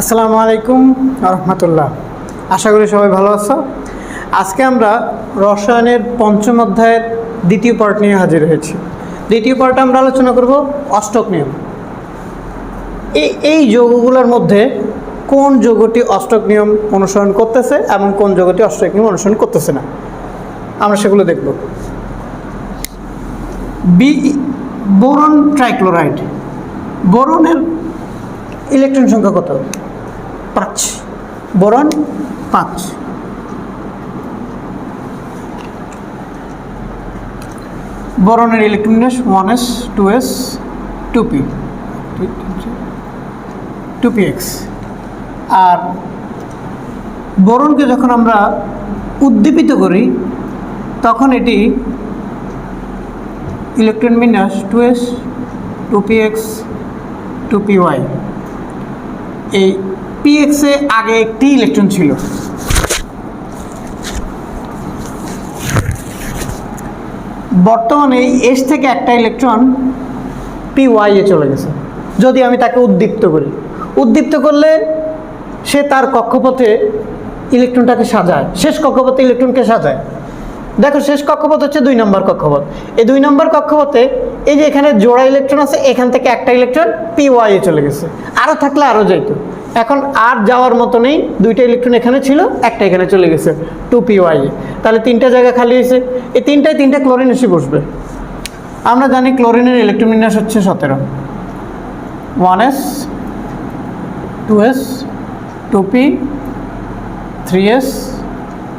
আসসালামু আলাইকুম রহমতুল্লাহ। আশা করি সবাই ভালো আছো। আজকে আমরা রসায়নের পঞ্চম অধ্যায়ের দ্বিতীয় পার্ট নিয়ে হাজির হয়েছি। দ্বিতীয় পার্টে আমরা আলোচনা করব অষ্টক নিয়ম এই এই যৌগগুলোর মধ্যে কোন যৌগটি অষ্টক নিয়ম অনুসরণ করতেছে এবং কোন যৌগটি অষ্টক নিয়ম অনুসরণ করতেছে না? আমরা সেগুলো দেখব। B, boron trichloride. বোরনের ইলেকট্রন সংখ্যা কত? পাঁচ। বোরন পাঁচ। বরণের electron one S two S two P two P X আর বরণকে যখন আমরা উদ্দীপিত করি, তখন এটি ইলেকট্রন বিন্যাস two S two P X two P Y এই পিএক্সে আগে একটি ইলেকট্রন ছিল। বর্তমানে এস থেকে একটা ইলেকট্রন পি ওয়াইয়ে চলে গেছে। যদি আমি তাকে উদ্দীপ্ত করি, উদ্দীপ্ত করলে সে তার কক্ষপথে ইলেকট্রনটাকে সাজায়। শেষ কক্ষপথে ইলেকট্রনকে সাজায়। দেখো, শেষ কক্ষপথ হচ্ছে দুই নম্বর কক্ষপথ। এই দুই নম্বর কক্ষপথে এই যে এখানে জোড়া ইলেকট্রন আছে, এখান থেকে একটা ইলেকট্রন পি ওয়াইয়ে চলে গেছে। আরও থাকলে আরও যাইতো। এখন আর যাওয়ার মতো নেই। দুইটা ইলেকট্রন এখানে ছিল, একটা এখানে চলে গেছে টু পি ওয়াইয়ে তাহলে তিনটা জায়গা খালি হয়েছে। এই তিনটায় তিনটা ক্লোরিন এসে বসবে। আমরা জানি ক্লোরিনের ইলেকট্রন বিন্যাস হচ্ছে সতেরো। One S two S two P three S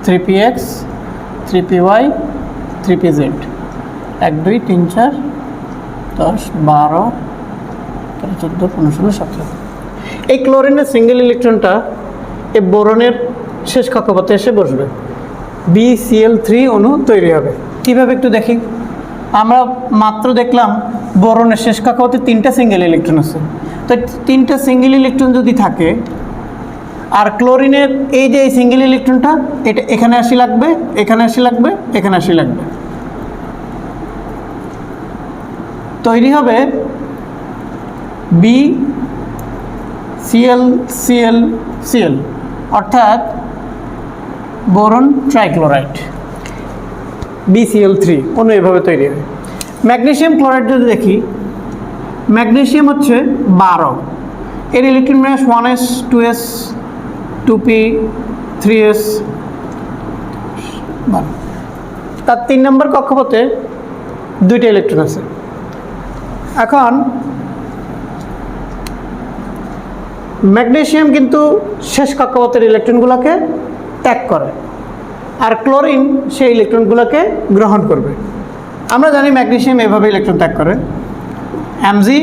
three P X three P Y three P Z এক, দুই, তিন, চার, দশ, বারো, তেরো, চোদ্দ, পনেরো, ষোলো, সতেরো। এই ক্লোরিনের সিঙ্গেল ইলেকট্রনটা এই বোরনের শেষ কক্ষপথে এসে বসবে। বিসিএল থ্রি অণু তৈরি হবে। কীভাবে একটু দেখি? আমরা মাত্র দেখলাম বোরনের শেষ কক্ষপথে তিনটা সিঙ্গেল ইলেকট্রন আছে। তো তিনটা সিঙ্গেল ইলেকট্রন যদি থাকে, আর ক্লোরিনের এই যে এই সিঙ্গেল ইলেকট্রনটা, এটা এখানে আসি লাগবে, এখানে আসি লাগবে, এখানে আসি লাগবে। তৈরি হবে বি সিএল সিএল সিএল অর্থাৎ বোরন ট্রাইক্লোরাইড। বিসিএল থ্রি অন্য এভাবে তৈরি হয়। ম্যাগনেসিয়াম ক্লোরাইড যদি দেখি ম্যাগনেসিয়াম হচ্ছে বারো। এর electron mass one S, two S, two P, three S তার তিন নম্বর কক্ষপথে দুইটা ইলেকট্রন আছে। এখন ম্যাগনেসিয়াম কিন্তু শেষ কক্ষপথের ইলেকট্রনগুলোকে ত্যাগ করে আর ক্লোরিন সেই ইলেকট্রনগুলোকে গ্রহণ করবে। আমরা জানি ম্যাগনেশিয়াম এভাবে ইলেকট্রন ত্যাগ করে। এমজি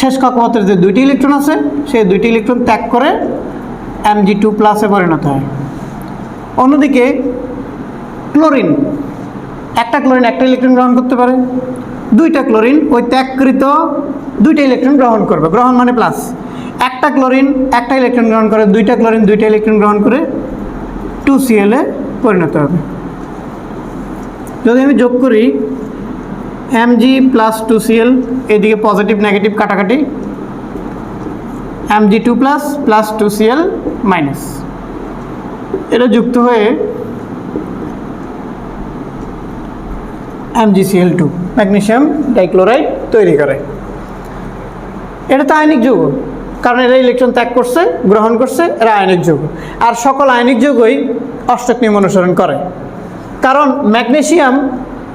শেষ কক্ষপথের যে দুইটি ইলেকট্রন আছে, সেই দুইটি ইলেকট্রন ত্যাগ করে এমজি টু প্লাসে পরিণত হয়। অন্যদিকে, ক্লোরিন, একটা ক্লোরিন একটা ইলেকট্রন গ্রহণ করতে পারে। দুইটা ক্লোরিন ওই ত্যাগকৃত দুইটা ইলেকট্রন গ্রহণ করবে। গ্রহণ মানে প্লাস একটা ক্লোরিন, একটা ইলেকট্রন গ্রহণ করে, দুইটা ক্লোরিন, দুইটা ইলেকট্রন গ্রহণ করে টু সিএলে পরিণত হবে। যদি আমি যোগ করি M G plus two CL এদিকে পজিটিভ নেগেটিভ কাটাকাটি M G two plus plus two CL minus এটা যুক্ত হয়ে এমজিসিএল টু ম্যাগনেশিয়াম ডাইক্লোরাইড তৈরি করে। এটা তো আয়নিক যৌগ। কারণ এরা ইলেকট্রন ত্যাগ করছে, গ্রহণ করছে, এরা আয়নিক যৌগ আর সকল আয়নিক যৌগই অষ্টক নিয়ম অনুসরণ করে। কারণ ম্যাগনেশিয়াম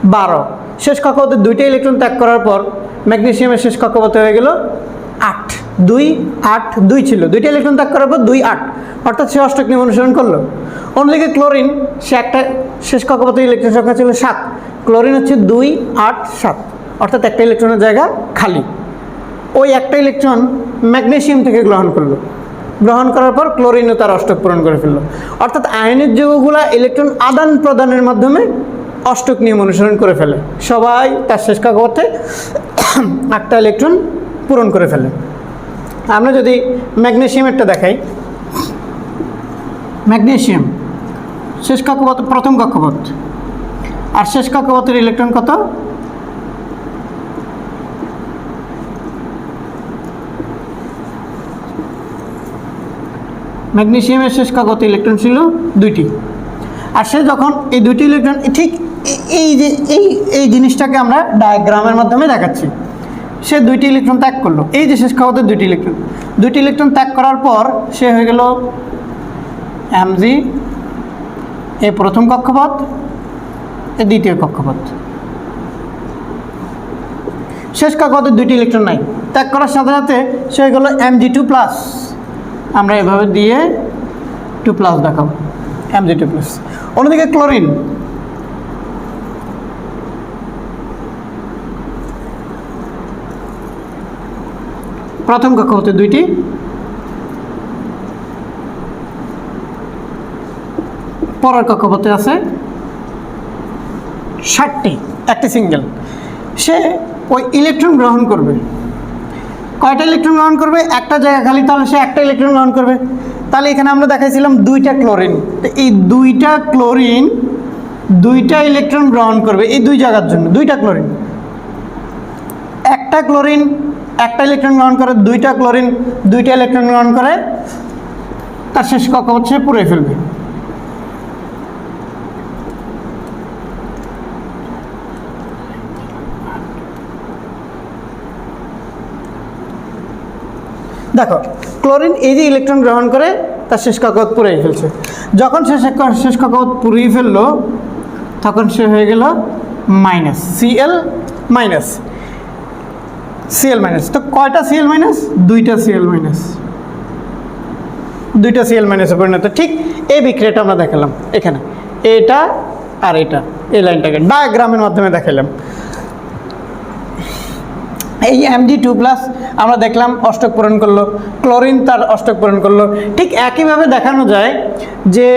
বারো। শেষ কক্ষপথে দুইটা ইলেকট্রন ত্যাগ করার পর ম্যাগনেসিয়ামের শেষ কক্ষপথে হয়ে গেল আট। দুই আট, দুই ছিল। দুইটা ইলেকট্রন ত্যাগ করার পর দুই, আট। অর্থাৎ সে অষ্টক নিয়ম অনুসরণ করল। অন্যদিকে ক্লোরিন, সে একটা শেষ কক্ষপথে ইলেকট্রন সংখ্যা ছিল সাত। ক্লোরিন হচ্ছে দুই, আট, সাত। অর্থাৎ একটা ইলেকট্রনের জায়গা খালি। ওই একটা ইলেকট্রন ম্যাগনেশিয়াম থেকে গ্রহণ করল। গ্রহণ করার পর ক্লোরিনও তার অষ্টক পূরণ করে ফেলল। অর্থাৎ আয়নের যৌগগুলা ইলেকট্রন আদান প্রদানের মাধ্যমে অষ্টক নিয়ম অনুসরণ করে ফেলে। সবাই তার শেষ কক্ষপথে একটা ইলেকট্রন পূরণ করে ফেলে। আমরা যদি ম্যাগনেসিয়ামেরটা দেখাই। ম্যাগনেশিয়াম শেষ কক্ষপথ প্রথম কক্ষপথ আর শেষ কক্ষপথের ইলেকট্রন কত? ম্যাগনেসিয়ামের শেষ কক্ষত ইলেকট্রন ছিল দুইটি। আর সে যখন এই দুইটি ইলেকট্রন ঠিক এই যে এই এই জিনিসটাকে আমরা ডায়াগ্রামের মাধ্যমে দেখাচ্ছি। সে দুইটি ইলেকট্রন ত্যাগ করল। এই যে শেষ কক্ষতে দুইটি ইলেকট্রন। দুইটি ইলেকট্রন ত্যাগ করার পর সে হয়ে গেল এমজি এ প্রথম কক্ষপথ, এ দ্বিতীয় কক্ষপথ। শেষ কক্ষপথে দুইটি ইলেকট্রন নাই। ত্যাগ করার সাথে সাথে সে হয়ে গেল এমজি টু প্লাস আমরা এভাবে দিয়ে টু প্লাস দেখাবো। এমজি টু প্লাস অন্যদিকে ক্লোরিন প্রথম কক্ষপথে দুইটি। পরের কক্ষপথে আছে ষাটটি, একটি সিঙ্গেল সে ওই ইলেকট্রন গ্রহণ করবে। কয়টা ইলেকট্রন গ্রহণ করবে? একটা জায়গা খালি, তাহলে সে একটা ইলেকট্রন গ্রহণ করবে। তাহলে এখানে আমরা দেখাইছিলাম দুইটা ক্লোরিন তো এই দুইটা ক্লোরিন দুইটা ইলেকট্রন গ্রহণ করবে এই দুই জায়গার জন্য, দুইটা ক্লোরিন একটা ক্লোরিন একটা ইলেকট্রন গ্রহণ করে, দুইটা ক্লোরিন দুইটা ইলেকট্রন গ্রহণ করে, তার শেষ কক্ষ হচ্ছে পুড়ে ফেলবে। দেখো, ক্লোরিন এই যে ইলেকট্রন গ্রহণ করে, তার শেষ কক্ষপথ পুড়িয়ে ফেলছে। যখন সে শেষ- কক্ষপথ পুড়িয়ে ফেলল, তখন সে হয়ে গেল minus CL minus CL minus. তো কয়টা সিএল মাইনাস? দুইটা সিএল মাইনাস। দুইটা সিএল মাইনাসে পরিণত। ঠিক এই বিক্রিয়াটা আমরা দেখালাম এখানে। এটা আর এটা, এই লাইনটাকে ডায়াগ্রামের মাধ্যমে দেখালাম। এই এমজি টু প্লাস আমরা দেখলাম অষ্টক পূরণ করল, ক্লোরিন তার অষ্টক পূরণ করল। ঠিক একইভাবে দেখানো যায় যে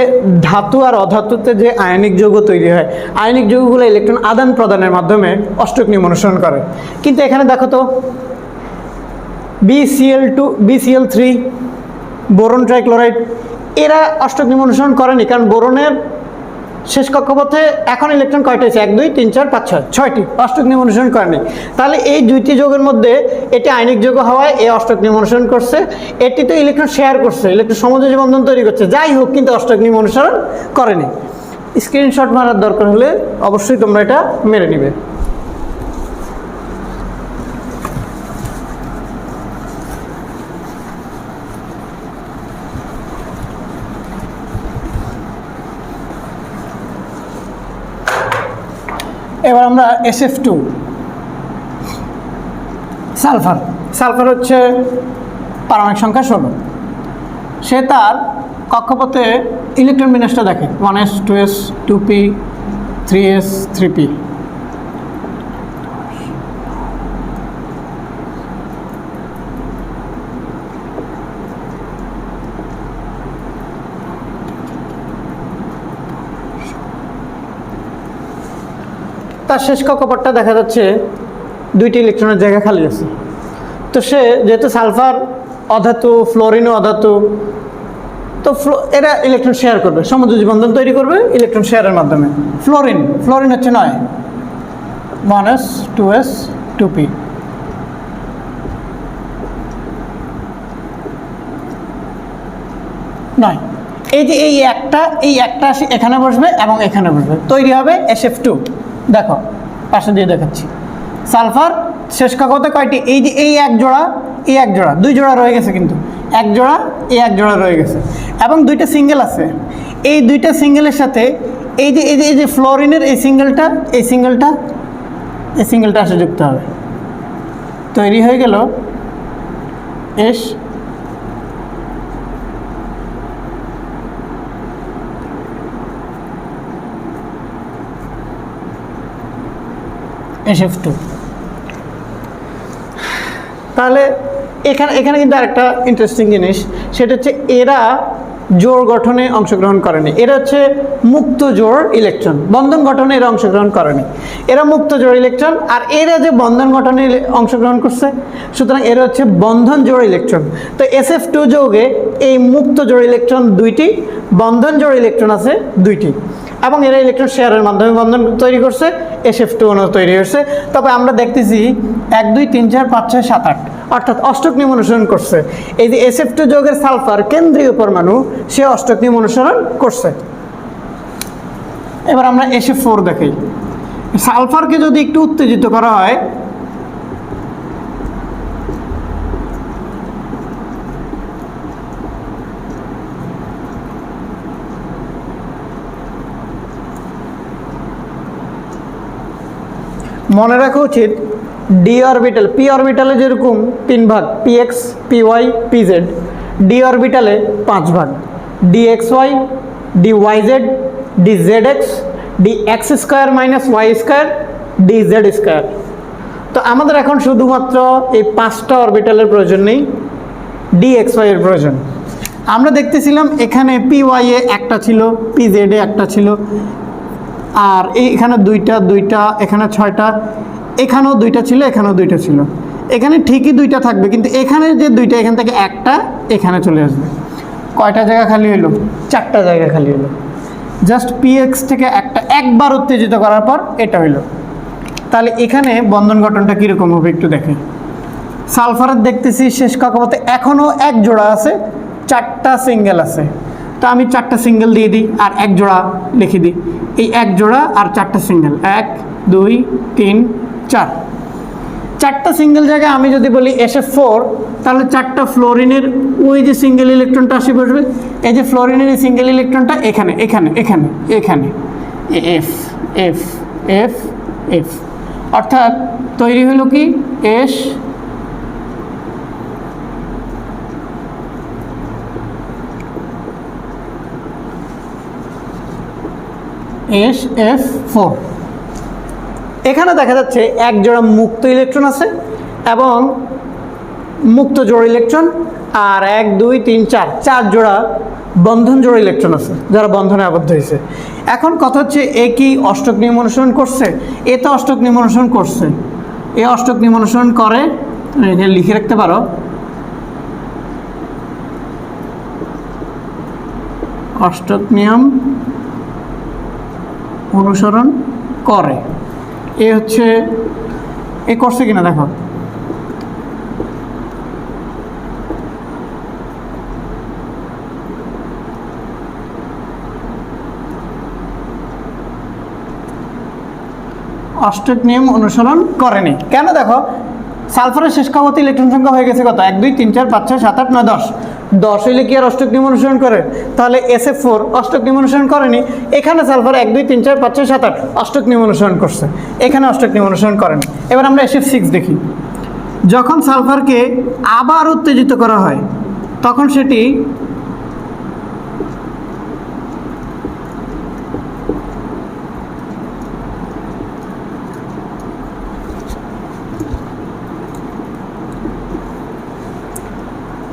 ধাতু আর অধাতুতে যে আয়নিক যৌগ তৈরি হয়, আয়নিক যৌগগুলো ইলেকট্রন আদান প্রদানের মাধ্যমে অষ্টক নিয়ম অনুসরণ করে। কিন্তু এখানে দেখো তো BCL two BCL three boron trichloride, এরা অষ্টক নিয়ম অনুসরণ করেনি, কারণ বোরনের শেষ কক্ষপথে এখন ইলেকট্রন কয়টা আছে এক, দুই, তিন, চার, পাঁচ, ছয়। ছয়টি। অষ্টক নিয়ম অনুসরণ করেনি তাহলে এই দুইটি যোগের মধ্যে এটি আইনিক যোগ হওয়ায় এই অষ্টক নিয়ম অনুসরণ করছে। এটি তো ইলেকট্রন শেয়ার করছে ইলেকট্রন সমযোজী বন্ধন তৈরি করছে। যাই হোক, কিন্তু অষ্টক নিয়ম অনুসরণ করেনি। স্ক্রিনশট মারার দরকার হলে অবশ্যই তোমরা এটা মেরে নিবে এবার আমরা এসএফ টু সালফার সালফার হচ্ছে পারমাণিক সংখ্যা ষোলো। সে তার কক্ষপথে ইলেকট্রন বিন্যাসটা দেখে। One S two S two P three S three P তার শেষ কক্ষপথটা দেখা যাচ্ছে দুইটি ইলেকট্রনের জায়গা খালি আছে। তো সে যেহেতু সালফার অধাতু ফ্লোরিনও অধাতু, তো এরা ইলেকট্রন শেয়ার করবে, সমযোজী বন্ধন তৈরি করবে ইলেকট্রন শেয়ারের মাধ্যমে। ফ্লোরিন ফ্লোরিন হচ্ছে নয় one S two S two P নয়। এই যে এই একটা এই একটা এখানে বসবে এবং এখানে বসবে। তৈরি হবে এসএফ টু দেখো পাশে দিয়ে দেখাচ্ছি। সালফার শেষ কক্ষতে কয়টি? এই যে এই এক জোড়া, এই এক জোড়া, দুই জোড়া রয়ে গেছে কিন্তু। এক জোড়া, এই এক জোড়া রয়ে গেছে। এবং দুইটা সিঙ্গেল আছে। এই দুইটা সিঙ্গেলের সাথে এই যে এই যে এই যে ফ্লোরিনের এই সিঙ্গেলটা এই সিঙ্গেলটা এই সিঙ্গেলটা আসে যুক্ত হবে। তৈরি হয়ে গেল এস এসএফ টু তাহলে এখানে এখানে কিন্তু আরেকটা ইন্টারেস্টিং জিনিস, সেটা হচ্ছে এরা জোড় গঠনে অংশগ্রহণ করেনি। এরা হচ্ছে মুক্ত জোড় ইলেকট্রন বন্ধন গঠনে এরা অংশগ্রহণ করেনি। এরা মুক্ত জোড় ইলেকট্রন আর এরা যে বন্ধন গঠনে অংশগ্রহণ করছে, সুতরাং এরা হচ্ছে বন্ধন জোড় ইলেকট্রন তো এস এফ টু যৌগে এই মুক্ত জোড় ইলেকট্রন দুইটি, বন্ধন জোড় ইলেকট্রন আছে দুইটি। এবং এরা ইলেকট্রন শেয়ারের মাধ্যমে বন্ধন তৈরি করছে এস এফ টু তৈরি হয়েছে। তবে আমরা দেখতেছি এক, দুই, তিন, চার, পাঁচ, ছয়, সাত, আট, অর্থাৎ অষ্টক নিয়ম অনুসরণ করছে। এই যে এস এফ টু যোগের সালফার কেন্দ্রীয় পরমাণু, সে অষ্টক নিয়ম অনুসরণ করছে। এবার আমরা এসএফ ফোর দেখি সালফারকে যদি একটু উত্তেজিত করা হয় মনে রাখা উচিত ডি অরবিটাল পি অরবিটালে যেরকম তিন ভাগ P X P Y P Z D অরবিটালে পাঁচ ভাগ D X Y D Y Z D Z X D X square minus Y square D Z square তো আমাদের এখন শুধুমাত্র এই পাঁচটা অরবিটালের প্রয়োজন নেই ডি এক্স ওয়াই এর প্রয়োজন। আমরা দেখতেছিলাম এখানে পি ওয়াই এ একটা ছিল পি জেড এ একটা ছিল আর এখানে দুইটা দুইটা, এখানে ছয়টা, এখানেও দুইটা ছিল, এখানেও দুইটা ছিল। এখানে ঠিকই দুইটা থাকবে, কিন্তু এখানে যে দুইটা, এখান থেকে একটা এখানে চলে আসবে। কয়টা জায়গা খালি হলো চারটা জায়গা খালি হলো জাস্ট পিএক্স থেকে একটা একবার উত্তেজিত করার পর এটা হইল। তাহলে এখানে বন্ধন গঠনটা কীরকম হবে একটু দেখে। সালফারের দেখতেছি শেষ কক্ষপথে এখনও এক জোড়া আছে, চারটা সিঙ্গেল আছে। তো আমি চারটা সিঙ্গেল দিয়ে দিই আর এক জোড়া লিখে দিই। এই এক জোড়া আর চারটা সিঙ্গেল এক, দুই, তিন, চার। চারটা সিঙ্গেল জায়গায় আমি যদি বলি এসে ফোর তাহলে চারটা ফ্লোরিনের ওই যে সিঙ্গেল ইলেকট্রনটা আসে বসবে। এই যে ফ্লোরিনের এই সিঙ্গেল ইলেকট্রনটা এখানে এখানে এখানে এখানে। এফ এফ এফ এফ অর্থাৎ তৈরি হলো কি? এস এস এফ ফোর এখানে দেখা যাচ্ছে এক জোড়া মুক্ত ইলেকট্রন আছে এবং মুক্ত জোড়া ইলেকট্রন আর এক, দুই, তিন, চার চার জোড়া বন্ধন জোড়া ইলেকট্রন আছে, যারা বন্ধনে আবদ্ধ হয়েছে। এখন কথা হচ্ছে, এ কি অষ্টক নিয়ম অনুসরণ করছে? এ তো অষ্টক নিয়ম অনুসরণ করছে। এ অষ্টক নিয়ম অনুসরণ করে লিখে রাখতে পারো, অষ্টক নিয়ম অনুসরণ করে। এ হচ্ছে, এ করছে কিনা দেখো। অষ্টক নিয়ম অনুসরণ করেনি। কেন দেখো? সালফারের শেষ কক্ষপথে ইলেকট্রন সংখ্যা হয়ে গেছে কত? এক, দুই, তিন, চার, পাঁচ, ছয়, সাত, আট, নয়, দশ। দশ হইলে কি আর অষ্টক নিয়ম অনুসরণ করে তাহলে এস এফ ফোর অষ্টক নিয়ম অনুসরণ করেনি। এখানে সালফার এক, দুই, তিন, চার, পাঁচ, ছয়, সাত, আট অষ্টক নিয়ম অনুসরণ করছে। এখানে অষ্টক নিয়ম অনুসরণ করেনি। এবার আমরা এস এফ সিক্স দেখি। যখন সালফারকে আবার উত্তেজিত করা হয়, তখন সেটি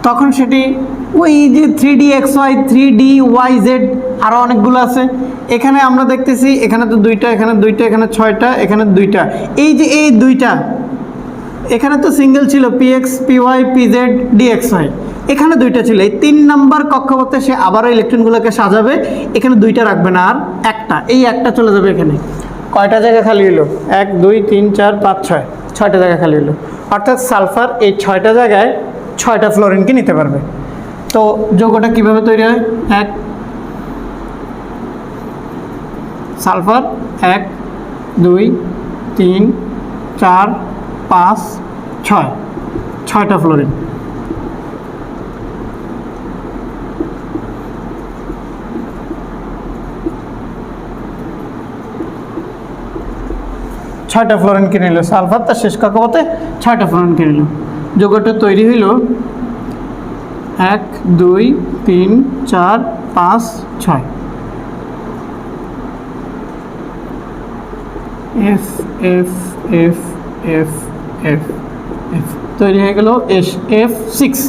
তখন সেটি ওই যে three D X Y three D Y Z আরও অনেকগুলো আছে। এখানে আমরা দেখতেছি এখানে তো দুইটা, এখানে দুইটা, এখানে ছয়টা, এখানে দুইটা। এই যে এই দুইটা, এখানে তো সিঙ্গেল ছিল P X P Y P Z D X Y এখানে দুইটা ছিল। এই তিন নাম্বার কক্ষপথে সে আবারও ইলেকট্রনগুলোকে সাজাবে। এখানে দুইটা রাখবে না, আর একটা। এই একটা চলে যাবে এখানে। কয়টা জায়গা খালি হলো এক, দুই, তিন, চার, পাঁচ, ছয়। ছয়টা জায়গা খালি হলো অর্থাৎ সালফার এই ছয়টা জায়গায় ছয়টা ফ্লোরিনকে নিতে পারবে। তো যৌগটা কীভাবে তৈরি হয়? এক, সালফার, এক, দুই, তিন, চার, পাঁচ, ছয়। ছয়টা ফ্লোরিন। ছয়টা ফ্লোরিন কিনে নিল সালফার তার শেষ কক্ষপথে ছয়টা ফ্লোরিন কিনে নিল। যোগটা তৈরি হইল এক, দুই, তিন, চার, পাঁচ, ছয়। F F F F F F. তৈরি হয়ে গেল এস, এফ, সিক্স।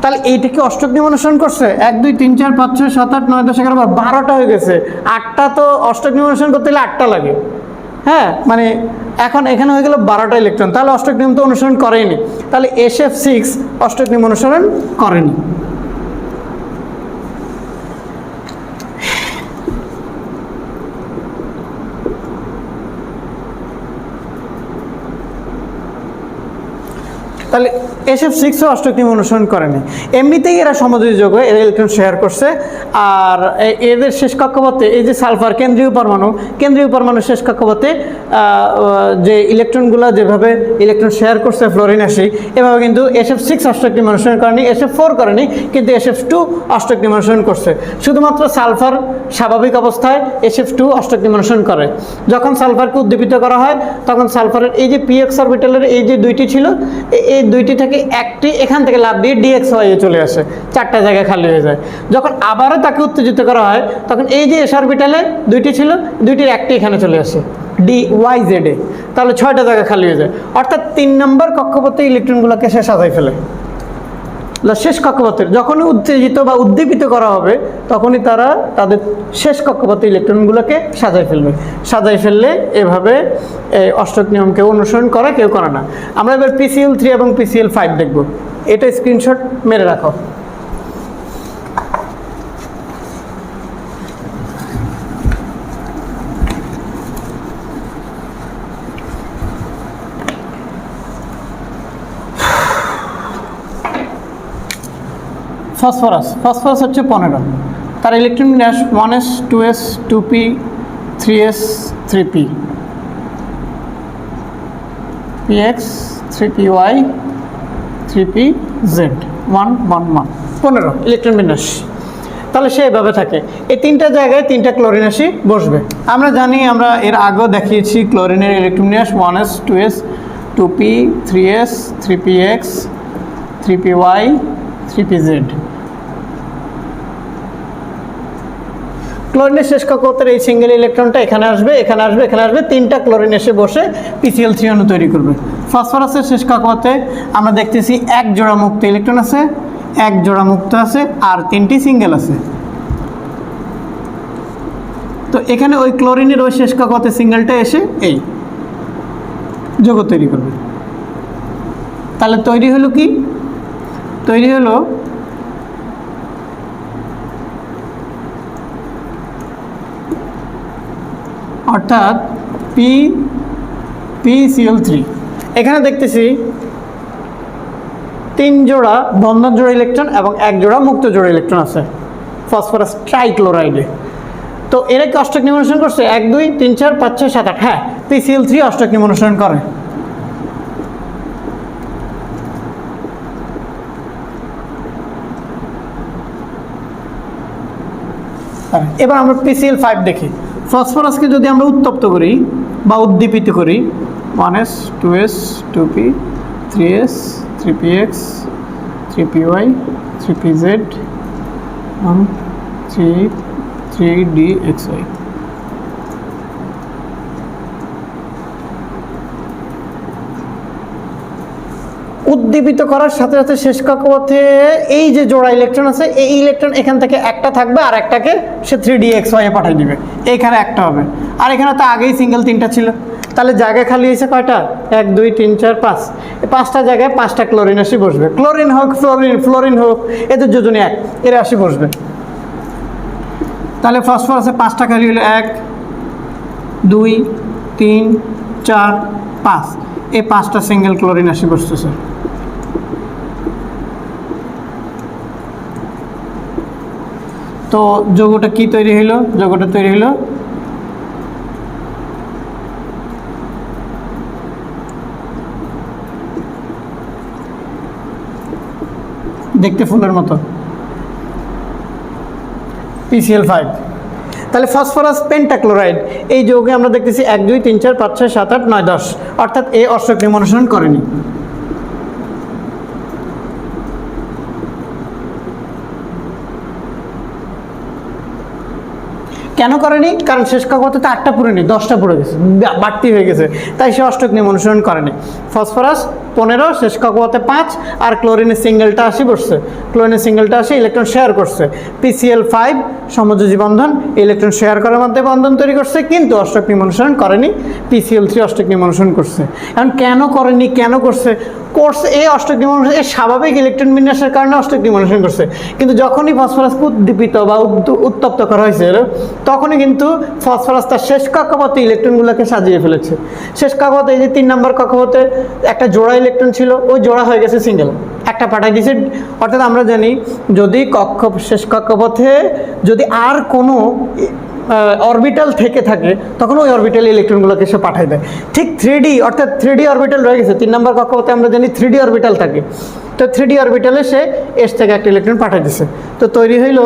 তাহলে এইটাকে অষ্টক নিয়ম অনুসরণ করছে। এক, দুই, তিন, চার, পাঁচ, ছয়, সাত, আট, নয়, দশ, এগারো, বার, বারোটা হয়ে গেছে। আটটা তো অষ্টক নিয়ম অনুসরণ করতে গেলে আটটা লাগে। হ্যাঁ মানে এখন এখানে হয়ে গেল বারোটা ইলেকট্রন তাহলে অষ্টক নিয়ম তো অনুসরণ করেনি তাহলে এস এফ সিক্স অষ্টক নিয়ম অনুসরণ করেনি। তাহলে এসএফ সিক্সও অষ্টকটিম অনুসরণ করেনি। এমনিতেই এরা সমযোজী যোগ এরা ইলেকট্রন শেয়ার করছে। আর এদের শেষ কক্ষপথে এই যে সালফার কেন্দ্রীয় পরমাণু কেন্দ্রীয় পরমাণু শেষ কক্ষপথে যে ইলেকট্রনগুলো যেভাবে ইলেকট্রন শেয়ার করছে ফ্লোরিন আসি, এভাবে কিন্তু এসএফ সিক্স অষ্টকটিম অনুসরণ করেনি এসএফ ফোর করেনি, কিন্তু এসএফ টু অষ্টকটিম অনুসরণ করছে। শুধুমাত্র সালফার স্বাভাবিক অবস্থায় এসএফ টু অষ্টকটিম অনুসরণ করে। যখন সালফারকে উদ্দীপিত করা হয়, তখন সালফারের এই যে পিএক্স অরবিটালের এই যে দুইটি ছিল, এ- এই দুইটি থেকে একটি এখান থেকে লাভ দিয়ে ডিএক্স ওয়াইয়ে চলে আসে। চারটা জায়গায় খালি হয়ে যায়। যখন আবারও তাকে উত্তেজিত করা হয়, তখন এই যে এস অরবিটালে দুইটি ছিল, দুইটির একটি এখানে চলে আসে ডি ওয়াই জেডে তাহলে ছয়টা জায়গা খালি হয়ে যায়। অর্থাৎ তিন নম্বর কক্ষপথে ইলেকট্রনগুলোকে সে সাজাই ফেলে। শেষ কক্ষপথের। যখনই উত্তেজিত বা উদ্দীপিত করা হবে, তখনই তারা তাদের শেষ কক্ষপথে ইলেকট্রনগুলোকে সাজায় ফেলবে। সাজায় ফেললে এভাবে এই অষ্টক নিয়মকে অনুসরণ করে কেউ করে না। আমরা এবার পিসিএল থ্রি এবং পিসিএল ফাইভ দেখব। এটা স্ক্রিনশট মেরে রাখো। ফসফরাস ফসফরাস হচ্ছে পনেরো। তার ইলেকট্রন বিন্যাস one S two S two P three S three P P X three P Y three P Z one one one পনেরো ইলেকট্রন বিন্যাস। তাহলে সে এভাবে থাকে। এই তিনটা জায়গায় তিনটা ক্লোরিন আসি, বসবে। আমরা জানি, আমরা এর আগেও দেখিয়েছি ক্লোরিনের ইলেকট্রন বিন্যাস one S two S two P three S three P X three P Y three P Z ক্লোরিনের শেষ কক্ষপথের এই সিঙ্গেল ইলেকট্রনটা এখানে আসবে এখানে আসবে এখানে আসবে, তিনটা ক্লোরিন এসে বসে পিসিএল থ্রি অণু তৈরি করবে। ফসফরাসের শেষ কক্ষপথে আমরা দেখতেছি এক জোড়া মুক্ত ইলেকট্রন আছে, এক জোড়া মুক্ত আছে, আর তিনটি সিঙ্গেল আছে। তো এখানে ওই ক্লোরিনের ওই শেষ কক্ষপথে সিঙ্গেলটা এসে এই যোগ তৈরি করবে। তাহলে তৈরি হলো কি? তৈরি হলো অর্থাৎ পি পিসিএল থ্রি এখানে দেখতেছি তিন জোড়া বন্ধন জোড়া ইলেকট্রন এবং এক জোড়া মুক্ত জোড়া ইলেকট্রন আছে ফসফরাস ট্রাইক্লোরাইডে তো এরা কি অষ্টক নিমনুসরণ করছে? এক, দুই, তিন, চার, পাঁচ, ছয়, সাত, আট হ্যাঁ পিসিএল থ্রি অষ্টক নিমনুসরণ করে। এবার আমরা পিসিএল ফাইভ দেখি। ফসফরাসকে যদি আমরা উত্তপ্ত করি বা উদ্দীপিত করি one S two S two P three S three P X three P Y three P Z three three D X Y উদ্দীপিত করার সাথে সাথে শেষ কক্ষপথে এই যে জোড়া ইলেকট্রন আছে, এই ইলেকট্রন এখান থেকে একটা থাকবে আর একটাকে সে থ্রি ডি এক্স ওয়াই পাঠিয়ে দিবে। এইখানে একটা হবে। আর এখানে তো আগেই সিঙ্গেল তিনটা ছিল। তাহলে জায়গা খালি হয়েছে কয়টা? এক, দুই, তিন, চার, পাঁচ। পাঁচটা জায়গায় পাঁচটা ক্লোরিন আসি বসবে। ক্লোরিন হোক ফ্লোরিন ফ্লোরিন হোক এদের যোজনে এক। এরা আসি বসবে। তাহলে ফসফরাসে পাঁচটা খালি হলো এক, দুই, তিন, চার, পাঁচ। এই পাঁচটা সিঙ্গেল ক্লোরিন আসি বসতেছে। তো যৌগটা কি তৈরি হলো যৌগটা তৈরি হলো দেখতে ফুলের মতো। পিসিএল ফাইভ তাহলে ফসফরাস পেন্টাক্লোরাইড, এই যৌগে আমরা দেখতেছি এক, দুই, তিন, চার, পাঁচ, ছয়, সাত, আট, নয়, দশ। অর্থাৎ এই অষ্টক অনুসরণ করেনি। কেন করেনি? কারণ শেষ কক্ষপথে আটটা পুরেনি দশটা পড়ে গেছে, বাড়তি হয়ে গেছে। তাই সে অষ্টক নিয়ম অনুসরণ করেনি। ফসফরাস পনেরো, শেষ কক্ষপথে পাঁচ, আর ক্লোরিনের সিঙ্গেলটা আসি বসছে। ক্লোরিনের সিঙ্গেলটা আসি ইলেকট্রন শেয়ার করছে। পিসিএল ফাইভ সমযোজী বন্ধন ইলেকট্রন শেয়ার করার মধ্যে বন্ধন তৈরি করছে, কিন্তু অষ্টক নিয়ম অনুসরণ করেনি পিসিএল থ্রি অষ্টক নিয়ম অনুসরণ করছে। এখন কেন করেনি, কেন করছে? কোর্স এই অষ্টক নিয়ম অনুসরণ এই স্বাভাবিক ইলেকট্রন বিন্যাসের কারণে অষ্টক নিয়ম অনুসরণ করছে। কিন্তু যখনই ফসফরাস উদ্দীপিত বা উত্তপ্ত করা হয়েছে, তখনই কিন্তু ফসফরাস তার শেষ কক্ষপথে ইলেকট্রনগুলোকে সাজিয়ে ফেলেছে। শেষ কক্ষপথে এই যে তিন নম্বর কক্ষপথে একটা জোড়া ইলেকট্রন ছিল, ওই জোড়া হয়ে গেছে সিঙ্গেল একটা পাঠাই দিয়েছে, অর্থাৎ আমরা জানি যদি কক্ষ, শেষ কক্ষপথে যদি আর কোনো অরবিটাল থেকে থাকে, তখন ওই অরবিটাল ইলেকট্রনগুলোকে সে পাঠাই দেয়। ঠিক থ্রি অর্থাৎ থ্রি অরবিটাল রয়ে গেছে। তিন নম্বর কক্ষপথে আমরা জানি থ্রি অরবিটাল থাকে। তো থ্রি অরবিটালে সে এস থেকে একটা ইলেকট্রন পাঠাই দিছে। তো তৈরি হইল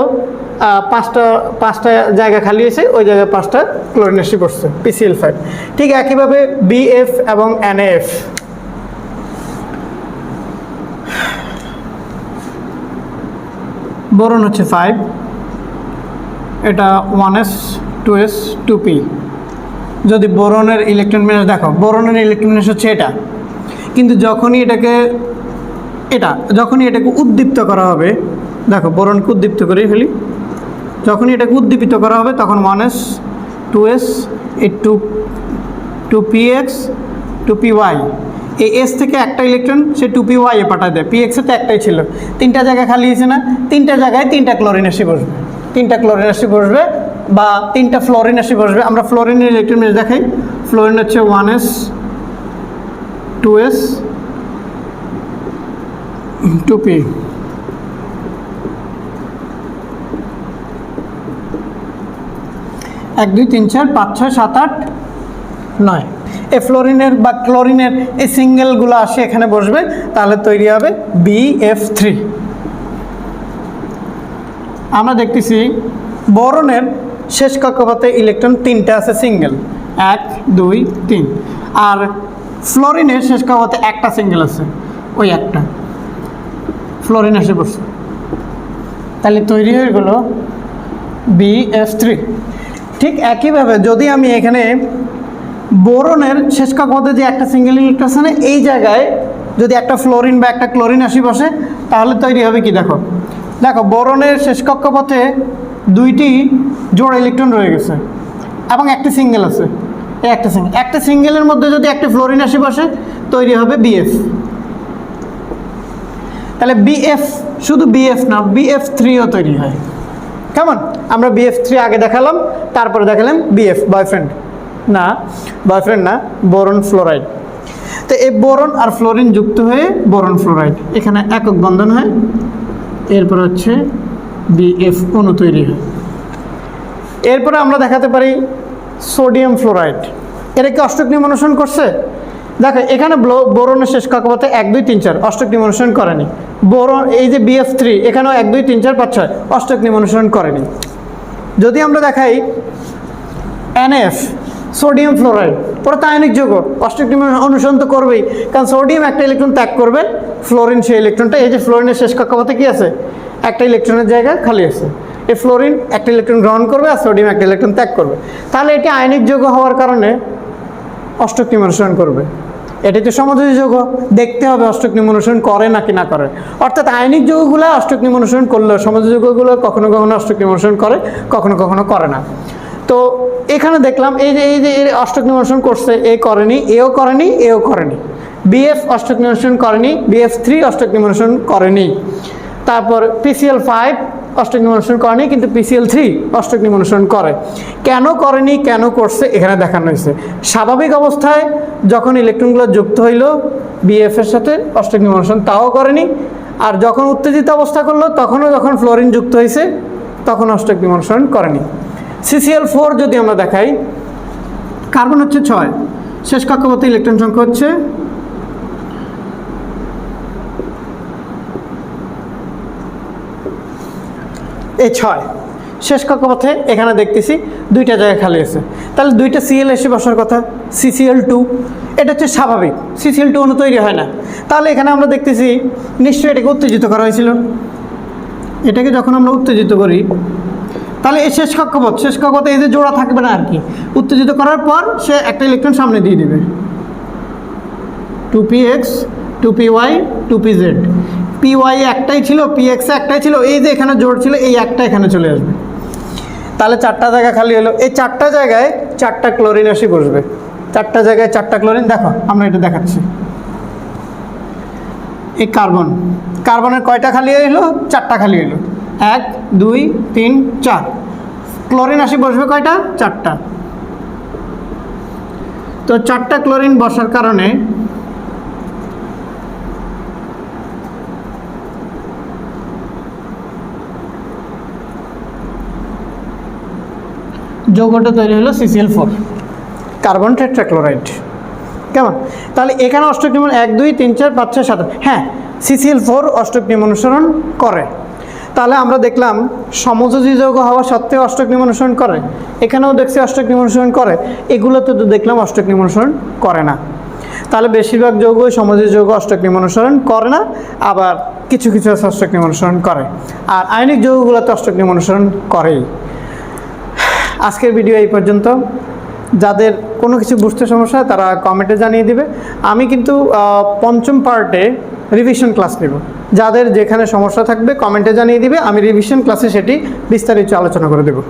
পাঁচটা পাঁচটা জায়গা খালি হয়েছে, ওই জায়গায় পাঁচটা ক্লোরিন এসে পড়ছে পিসিএল ফাইভ ঠিক একইভাবে বিএফ এবং এনএফ বোরন হচ্ছে ফাইভ এটা one S two S two P যদি বোরনের ইলেকট্রন বিন্যাস দেখো বোরনের ইলেকট্রন বিন্যাস হচ্ছে এটা। কিন্তু যখনই এটাকে, এটা, যখনই এটাকে উদ্দীপ্ত করা হবে, দেখো বোরনকে উদ্দীপ্ত করে ফেলি যখনই এটাকে উদ্দীপিত করা হবে, তখন ওয়ান এস টু এস এই two two P X two P Y এই এস থেকে একটা ইলেকট্রন সে টু পি ওয়াই এ পাঠায় দেয়। পি এক্সে তো একটাই ছিল। তিনটা জায়গা খালি হয়েছে না? তিনটা জায়গায় তিনটা ক্লোরিন এসে বসবে। তিনটা ক্লোরিন এসে বসবে বা তিনটা ফ্লোরিন এসে বসবে। আমরা ফ্লোরিনের ইলেকট্রন বেশ দেখাই। ফ্লোরিন হচ্ছে one S two S two P এক, দুই, তিন, চার, পাঁচ, ছয়, সাত, আট, নয়। এই ফ্লোরিনের বা ক্লোরিনের এই সিঙ্গেলগুলো আসে এখানে বসবে, তাহলে তৈরি হবে বি এফ থ্রি আমরা দেখতেছি বরণের শেষ কক্ষপথে ইলেকট্রন তিনটা আছে সিঙ্গেল এক, দুই, তিন। আর ফ্লোরিনের শেষ কক্ষপথে একটা সিঙ্গেল আছে, ওই একটা। ফ্লোরিন এসে বসছে। তাহলে তৈরি হয়ে গেল বি এফ থ্রি ঠিক একইভাবে যদি আমি এখানে বোরনের শেষ কক্ষপথে যে একটা সিঙ্গেল ইলেকট্রন এই জায়গায় যদি একটা ফ্লোরিন বা একটা ক্লোরিন আসি বসে, তাহলে তৈরি হবে কি দেখো? দেখো, বোরনের শেষ কক্ষপথে দুইটি জোড়া ইলেকট্রন রয়ে গেছে এবং একটি সিঙ্গেল আছে। একটা সিঙ্গেল একটা সিঙ্গেলের মধ্যে যদি একটা ফ্লোরিন আসি বসে, তৈরি হবে বিএফ তাহলে বিএফ শুধু বিএফ না বিএফ থ্রিও তৈরি হয়। কেমন? আমরা বিএফ থ্রি আগে দেখালাম, তারপরে দেখালাম বিএফ বয়ফ্রেন্ড না বয়ফ্রেন্ড না বোরন ফ্লোরাইড তো এই বোরন আর ফ্লোরিন যুক্ত হয়ে বোরন ফ্লোরাইড এখানে একক বন্ধন হয়, এরপর হচ্ছে বিএফ অণু তৈরি হয়। এরপরে আমরা দেখাতে পারি সোডিয়াম ফ্লোরাইড এটা কি অষ্টক নিমনশন করছে? দেখো, এখানে বোরনের শেষ কক্ষপথে এক, দুই, তিন, চার, অষ্টক নিমনশন করেনি। বোরন এই যে বিএফ থ্রি এখানেও এক, দুই, তিন, চার, পাঁচ, ছয়, অষ্টক নিমনশন করেনি। যদি আমরা দেখাই এনএফ সোডিয়াম ফ্লোরাইড প্রতায়নিক যৌগ অষ্টক অনুসরণ তো করবেই, কারণ সোডিয়াম একটা ইলেকট্রন ত্যাগ করবে ফ্লোরিন সেই ইলেকট্রনটা এই যে ফ্লোরিনের শেষ কক্ষপথে কী আছে? একটা ইলেকট্রনের জায়গায় খালি আছে। এই ফ্লোরিন একটা ইলেকট্রন গ্রহণ করবে আর সোডিয়াম একটা ইলেকট্রন ত্যাগ করবে। তাহলে এটি আয়নিক যৌগ হওয়ার কারণে অষ্টক নিমনশন করবে। এটি তো সমাজী যৌগ, দেখতে হবে অষ্টক নিমনশন করে নাকি না করে। অর্থাৎ আয়নিক যৌগগুলো অষ্টক নিমনশন করলেও সমাজী যৌগগুলো কখনো কখনো অষ্টক নিমনশন করে, কখনো কখনো করে না। তো এখানে দেখলাম, এই যে এই যে এর অষ্টক নিমনশন করছে, এ করেনি, এও করেনি এও করেনি। বিএফ অষ্টক নিমনশন করেনি বিএফ থ্রি অষ্টক নিমনশন করেনি। তারপর পিসিএল ফাইভ অষ্টক নিমনশন করেনি, কিন্তু পিসিএল থ্রি অষ্টক নিমনশন করে। কেন করেনি, কেন করছে, এখানে দেখানো হয়েছে। স্বাভাবিক অবস্থায় যখন ইলেকট্রনগুলো যুক্ত হইল বিএফ এর সাথে অষ্টক নিমনশন তাও করেনি, আর যখন উত্তেজিত অবস্থা করল, তখনও যখন ফ্লোরিন যুক্ত হয়েছে তখন অষ্টক নিমনশন করেনি। সিসিএল ফোর যদি আমরা দেখাই, কার্বন হচ্ছে ছয়। শেষ কক্ষপথে ইলেকট্রন সংখ্যা হচ্ছে এই ছয়। শেষ কক্ষপথে এখানে দেখতেছি দুইটা জায়গা খালি আছে। তাহলে দুইটা সিএল এসে বসার কথা, সিসিএল টু। এটা হচ্ছে স্বাভাবিক, সিসিএল টু অনু তৈরি হয় না। তাহলে এখানে আমরা দেখতেছি, নিশ্চয়ই এটাকে উত্তেজিত করা হয়েছিল। এটাকে যখন আমরা উত্তেজিত করি তাহলে এই শেষ কক্ষপথ শেষ কক্ষপথে এই যে জোড়া থাকবে না আর কি, উত্তেজিত করার পর সে একটা ইলেকট্রন সামনে দিয়ে দেবে। Two P X two P Y two P Z P Y একটাই ছিল পি এক্স একটাই ছিল, এই যে এখানে জোর ছিল, এই একটা এখানে চলে আসবে। তাহলে চারটা জায়গা খালি হলো। এই চারটা জায়গায় চারটা ক্লোরিন এসে বসবে। চারটা জায়গায় চারটা ক্লোরিন দেখো, আমরা এটা দেখাচ্ছি। এই কার্বন কার্বনের কয়টা খালি হইল চারটা খালি হইল এক, দুই, তিন, চার। ক্লোরিন আসে বসবে কয়টা? চারটা। তো চারটা ক্লোরিন বসার কারণে যৌগটা তৈরি হলো সিসিএল ফোর কার্বন টেট্রাক্লোরাইড। কেমন? তাহলে এখানে অষ্টক নিমন এক, দুই, তিন, চার, পাঁচ, ছয়, সাত হ্যাঁ সিসিএল ফোর অষ্টক নিম অনুসরণ করে। তাহলে আমরা দেখলাম সমযোজী যৌগ হওয়া সত্ত্বেও অষ্টক নিয়ম অনুসরণ করে। এখানেও দেখছি অষ্টক নিয়ম অনুসরণ করে। এগুলোতে তো দেখলাম অষ্টক নিয়ম অনুসরণ করে না। তাহলে বেশিরভাগ যৌগই সমযোজী যৌগ অষ্টক নিয়ম অনুসরণ করে না, আবার কিছু কিছু অষ্টক নিয়ম অনুসরণ করে। আর আয়নিক যৌগগুলোতে অষ্টক নিয়ম অনুসরণ করেই। আজকের ভিডিও এই পর্যন্ত। যাদের কোনো কিছু বুঝতে সমস্যা তারা কমেন্টে জানিয়ে দিবে। আমি কিন্তু পঞ্চম পার্টে রিভিশন ক্লাস নেব। যাদের যেখানে সমস্যা থাকবে কমেন্টে জানিয়ে দিবে, আমি রিভিশন ক্লাসে সেটি বিস্তারিত আলোচনা করে দেবো।